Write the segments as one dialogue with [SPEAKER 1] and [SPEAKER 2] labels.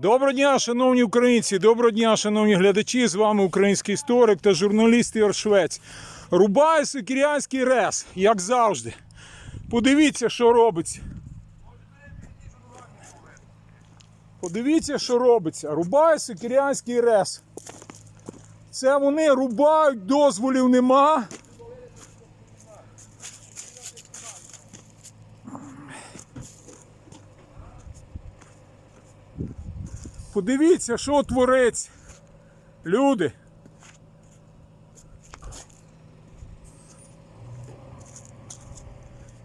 [SPEAKER 1] Доброго дня, шановні українці, доброго дня, шановні глядачі. З вами український історик та журналіст Ігор Швець. Рубає Сокірянський рес, як завжди. Подивіться, що робиться. Подивіться, що робиться. Рубає Сокірянський рес. Це вони рубають, дозволів нема. Подивіться, що твориться. Люди.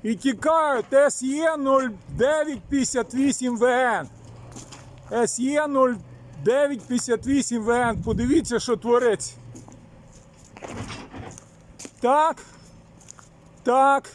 [SPEAKER 1] І тікають СЄ 0958 ВН. СЄ 0958 ВН. Подивіться, що твориться. Так. Так.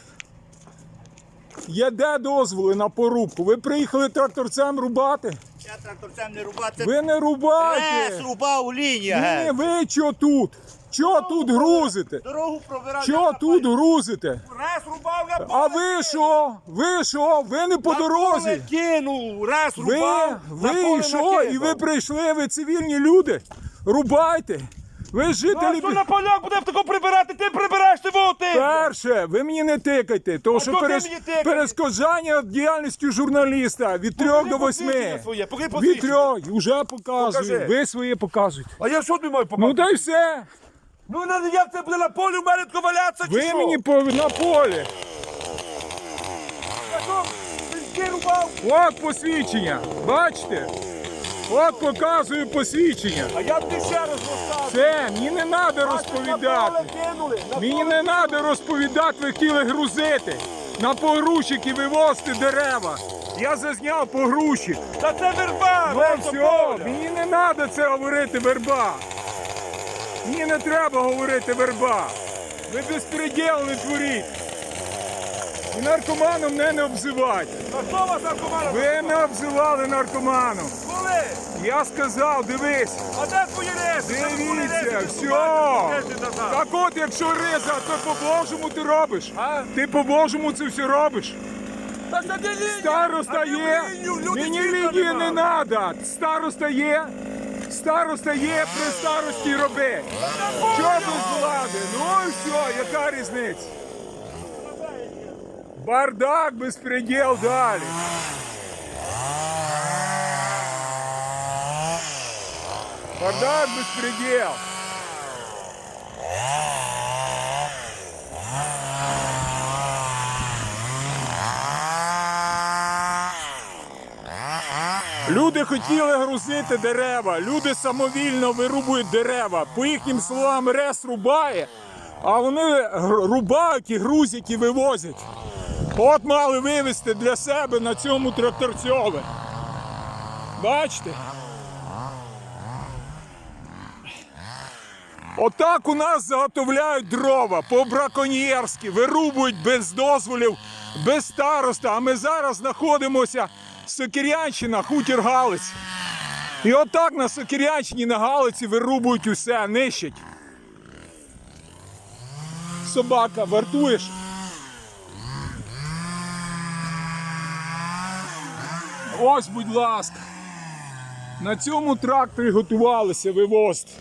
[SPEAKER 1] Є де дозволи на порубку. Ви приїхали тракторцем рубати?
[SPEAKER 2] Я тракторцем не рубав, це
[SPEAKER 1] Ви не рубайте!
[SPEAKER 2] рес рубав лінія.
[SPEAKER 1] Ні, ви що тут? Що тут грузите?
[SPEAKER 2] Дорогу пробирав.
[SPEAKER 1] Що тут
[SPEAKER 2] на
[SPEAKER 1] грузите?
[SPEAKER 2] Рес рубав, я
[SPEAKER 1] А ви що? Ви що? Ви не по дорозі?
[SPEAKER 2] кинув, рес
[SPEAKER 1] Ви,
[SPEAKER 2] рубав. на
[SPEAKER 1] ви
[SPEAKER 2] поле
[SPEAKER 1] що?
[SPEAKER 2] накидав.
[SPEAKER 1] І ви прийшли, ви цивільні люди. Рубайте. Ви жителі.
[SPEAKER 2] що на полях буде тако прибирати? Ти прибираєш ти ти.
[SPEAKER 1] Перше, ви мені не тикайте, тому що
[SPEAKER 2] хто ти
[SPEAKER 1] перес...
[SPEAKER 2] мені
[SPEAKER 1] перешкоджання діяльністю журналіста від трьох до восьми.
[SPEAKER 2] Своє,
[SPEAKER 1] Від
[SPEAKER 2] посвідчення.
[SPEAKER 1] трьох, вже показую.
[SPEAKER 2] Покажи.
[SPEAKER 1] Ви своє показуєте.
[SPEAKER 2] А я що тобі маю
[SPEAKER 1] Ну
[SPEAKER 2] помогти?
[SPEAKER 1] та й все.
[SPEAKER 2] Ну, ну як це буде на полі в мене тако валятися чи
[SPEAKER 1] Ви
[SPEAKER 2] що?
[SPEAKER 1] мені по... на полі.
[SPEAKER 2] Я що, рубав?
[SPEAKER 1] От посвідчення. Бачите? От показую посвідчення.
[SPEAKER 2] А я тобі ще раз розказую.
[SPEAKER 1] Це мені не треба розповідати. Мені не треба розповідати, ви хотіли грузити. На погрузчик і вивозити дерева. Я зазняв погрузчик.
[SPEAKER 2] Та це верба,
[SPEAKER 1] Ну все, мені не треба це говорити верба. Мені не треба говорити верба. Ви безпреділ не творіть. І наркоманом мене не обзивайте.
[SPEAKER 2] А хто вас наркомана?
[SPEAKER 1] Ви не обзивали наркоманом.
[SPEAKER 2] Коли?
[SPEAKER 1] Я сказав, дивись.
[SPEAKER 2] А де твої реси?
[SPEAKER 1] Дивіться, все. Так от, якщо риза, то по-божому ти робиш.
[SPEAKER 2] А?
[SPEAKER 1] Ти по-божому це все робиш.
[SPEAKER 2] Та це де лінія?
[SPEAKER 1] Староста є. Мені лінії не треба. Староста є. Староста є, при старості роби. Що без влади? Ну і все, яка різниця? Бардак, безпреділ далі. Бардак, безпреділ. Люди хотіли грузити дерева, люди самовільно вирубують дерева. По їхнім словам, рес рубає, а вони рубають і грузять і вивозять. От мали вивезти для себе на цьому тракторцьове. Бачите? Отак у нас заготовляють дрова по-браконьєрськи, вирубують без дозволів, без староста. А ми зараз знаходимося Сокирянщина, хутір Галиць. І отак на Сокирянщині на Галиці вирубують усе, нищать. Собака, вартуєш? Ось, будь ласка. На цьому тракторі готувалися вивозити.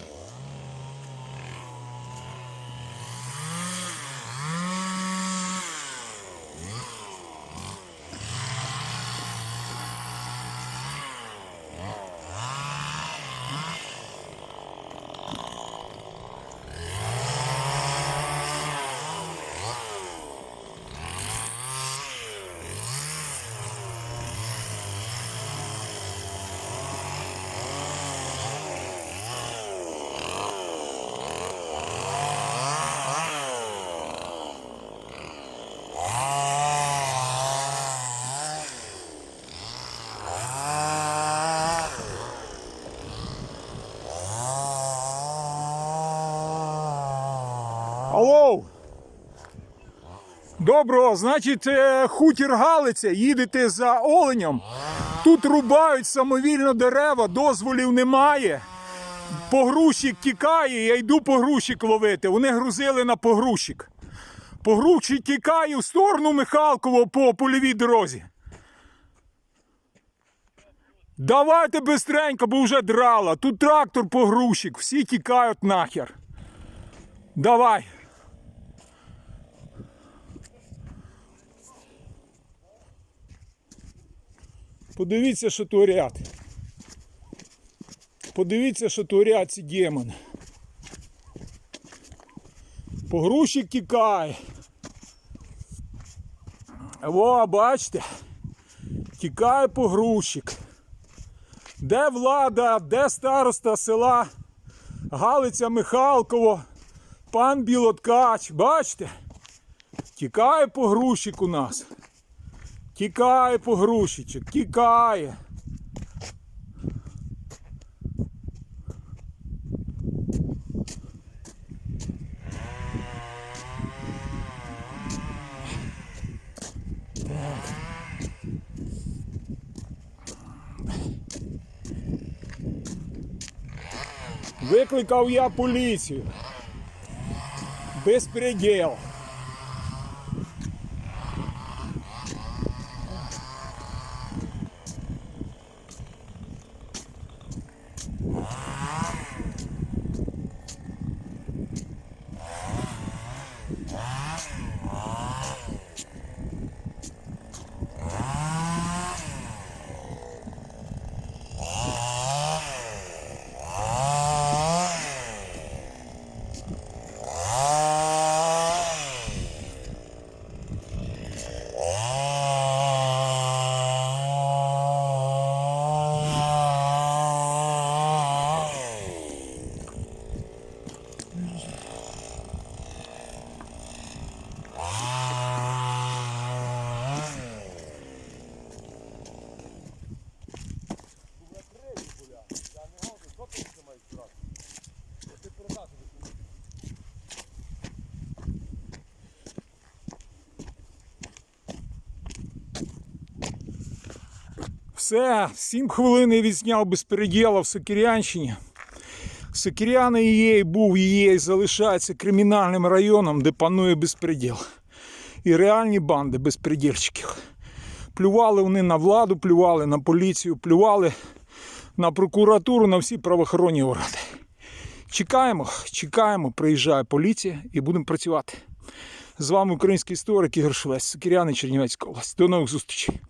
[SPEAKER 1] Алло! Доброго, значить, е, хутір Галиця, їдете за оленем. Тут рубають самовільно дерева, дозволів немає. Погрузчик тікає, я йду погрузчик ловити. Вони грузили на погрузчик. Погрузчик тікає в сторону Михалково по польовій дорозі. Давайте бистренько, бо вже драла. Тут трактор погрузчик, всі тікають нахер. Давай. Подивіться, що творять. Подивіться, що творять ці демони. Погрузчик тікає. Во, бачите? Тікає погрузчик. Де влада, де староста села Галиця Михалково, пан Білоткач, бачите? Тікає погрузчик у нас. Тікає погрузчичок, тікає. Викликав я поліцію. Безпреділ. Все, 7 хвилин я відзняв безпереділа в Сокирянщині. Сокиряни є, і був є, і залишається кримінальним районом, де панує безпреділ. І реальні банди безпредільщиків. Плювали вони на владу, плювали на поліцію, плювали на прокуратуру, на всі правоохоронні органи. Чекаємо, чекаємо, приїжджає поліція і будемо працювати. З вами український історик Ігор Швець, Сокиряни, Чернівецька область. До нових зустрічей.